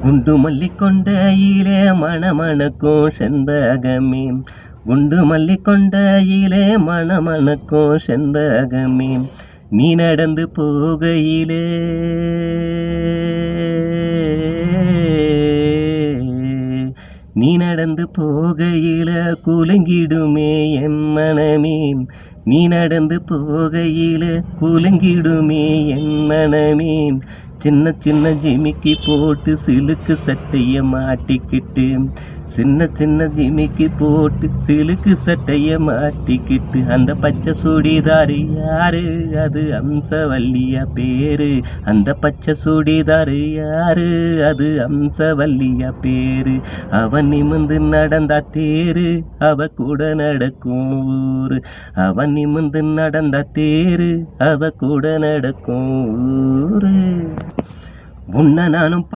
குண்டு மல்லி கொண்டையிலே மணமணக்கும் செண்பகமே. குண்டு மல்லி கொண்டையிலே மணமணக்கும் செண்பகமே. நீ நடந்து போகையிலே நீ நடந்து போகையில குலுங்கிடுமே என் மனமே. நீ நடந்து போகையில குலுங்கிடுமே என் மனமே. சின்ன சின்ன ஜிமிக்கி போட்டு சிலுக்கு சட்டைய மாட்டிக்கிட்டு சின்ன சின்ன ஜிமிக்கி போட்டு சிலுக்கு சட்டைய மாட்டிக்கிட்டு அந்த பச்சை சுடிதாரு யாரு? அது அம்சவல்லியா பேரு. அந்த பச்சை சுடிதாரு யாரு? அது அம்சவல்லியா பேரு. அவன் நிமிந்து நடந்தா தேரு அவ கூட நடக்கும் ஊரு. அவன் நிமிந்து நடந்தா தேரு அவ கூட நடக்கும் ஊரு. உன்னை நானும்